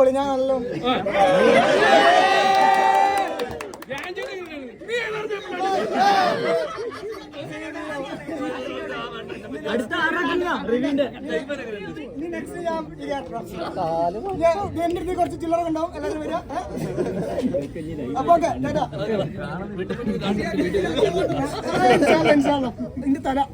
അടിപൊളി ഞാൻ നല്ല അടുത്ത എന്റെ കുറച്ച് ചില്ലറ ഉണ്ടാവും എല്ലാവരും വരിക? അപ്പൊ ഓക്കെ ടാറ്റാ. ഇന്റെ തരാം.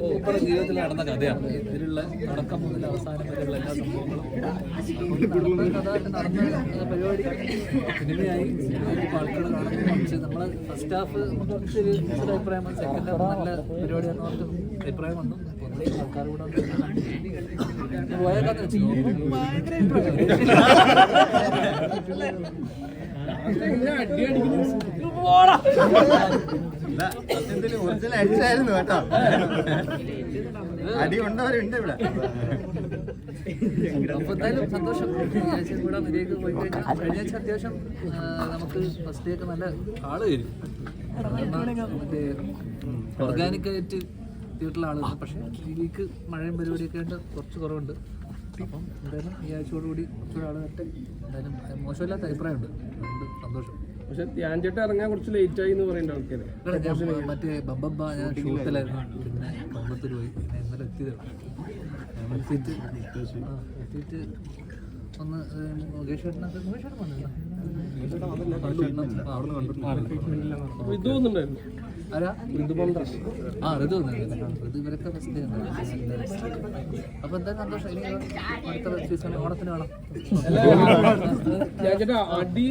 മൂപ്പരുടെ ജീവിതത്തിൽ നടന്ന കഥയാണ് ഇതിലുള്ള തുടക്കം മുതൽ അവസാനം വരെയുള്ള എല്ലാ സംഭവങ്ങളും നടന്ന പരിപാടി സിനിമയായി സിനിമയായിട്ട് ആൾക്കാർ കാണുന്നു പക്ഷേ ഫസ്റ്റ് ഹാഫ് നമുക്ക് അഭിപ്രായം സെക്കൻഡ് ഹാഫ് നല്ല പരിപാടിയാണെന്ന് പറഞ്ഞിട്ട് അഭിപ്രായം വന്നു. ഭയങ്കര ഒറിജിനൽ അടിച്ചായിരുന്നു കേട്ടോ അടി ഉണ്ടവരുണ്ട് ഇവിടെ അപ്പൊ എന്തായാലും സന്തോഷം ആഴ്ച കൂടെ നിരയൊക്കെ പോയി കഴിഞ്ഞാൽ കഴിഞ്ഞ ആഴ്ച അത്യാവശ്യം നമുക്ക് ഫസ്റ്റ് ഡേ ഒക്കെ നല്ല ആൾ വരും മറ്റേ ഓർഗാനിക് ആയിട്ട് എത്തിയിട്ടുള്ള ആളുകൾ പക്ഷേ ഇതിലേക്ക് മഴയും പരിപാടിയൊക്കെ ആയിട്ട് കുറച്ച് കുറവുണ്ട്. അപ്പം എന്തായാലും ഈ ആഴ്ചയോടുകൂടി കുറച്ചുകൂടെ ആൾ വരട്ടെ. എന്തായാലും മോശമില്ലാത്ത അഭിപ്രായമുണ്ട്. അതുകൊണ്ട് സന്തോഷം. പക്ഷെ ധ്യാൻ ചേട്ടൻ ഇറങ്ങാൻ കുറച്ച് ലേറ്റ് ആയി എന്ന് പറയുന്ന ആൾക്കാര്. മറ്റേ ബബ്ബ ഞാൻ ഷൂട്ടിലായിരുന്നു പിന്നെ കമ്പത്തൂർ പോയി. പിന്നെ ഇന്നലെ എത്തിയതേ ഉള്ളൂ. എത്തിയിട്ട് എത്തിയിട്ട് ഒന്ന് മുകേഷ് ചേട്ടനൊക്കെ മുകേഷ് ചേട്ടൻ വന്നിരുന്നോ? ആ, ആ ഋതു ഋതു ഇവരൊക്കെ ഫസ്റ്റ് ഡേ അപ്പൊ എന്താ സന്തോഷം. ഇനി അടുത്ത സീസൺ ഓണത്തിന് വേണം. ധ്യാൻ ചേട്ടാ അടി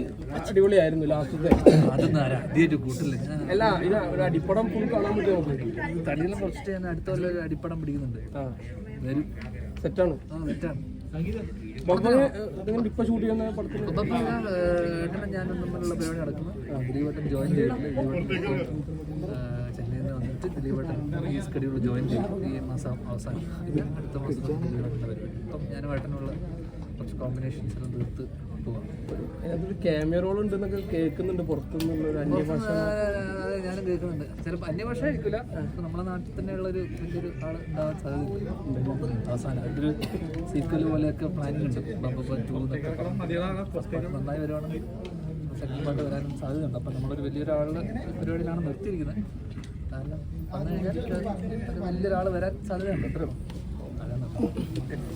അടിപൊളിയായിരുന്നു ലാസ്റ്റത്തെ അതൊന്നും ആരാ? അടിയായിട്ട് കൂട്ടില്ല? അല്ല ഇത് ഒരു അടിപ്പടം ഫുൾ കാണാൻ പറ്റുമോ നമുക്ക് തടിയെല്ലാം കുറച്ചിട്ട് ഞാൻ അടുത്ത കൊല്ലം ഒരു അടിപ്പടം പിടിക്കുന്നുണ്ട്. വരും. സെറ്റാണ് ആ തെറ്റാണ് ബൊബ്ബനെ നടക്കുന്നു. ജോയിൻ നിന്ന് വന്നിട്ട് ഈ ജോയിൻ ചെയ്തു. ഈ മാസം അവസാനം. അടുത്ത മാസം ഞാനും ഏട്ടനുള്ള കുറച്ച് കോമ്പിനേഷൻസ് എല്ലാം തീർത്ത് പോവാം ക്യാമറ റോൾ ഉണ്ടെന്നൊക്കെ കേൾക്കുന്നുണ്ട് പുറത്തുനിന്നുള്ള ഒരു അന്യഭാഷ അതെ ഞാനും കേൾക്കുന്നുണ്ട്. ചിലപ്പോൾ അന്യഭാഷ ആയിരിക്കില്ല നമ്മുടെ നാട്ടിൽ തന്നെയുള്ള ഒരു വലിയൊരു ആൾ ഉണ്ടാവാൻ സാധ്യതയുണ്ട്. അവസാനം ഒരു സീക്വൽ പോലെയൊക്കെ പ്ലാനിങ് ഉണ്ട്. ബമ്പ ടു എന്നൊക്കെ നന്നായി വരുവാണെങ്കിൽ സെക്കൻഡ് പാർട്ട് വരാനും സാധ്യതയുണ്ട്. അപ്പം നമ്മളൊരു വലിയൊരാളുടെ പരിപാടിയിലാണ് നിർത്തിയിരിക്കുന്നത്. കാരണം വന്നു കഴിഞ്ഞാൽ വലിയൊരാൾ വരാൻ സാധ്യതയുണ്ട്. അത്രയും ഉള്ളൂ. അതാണ്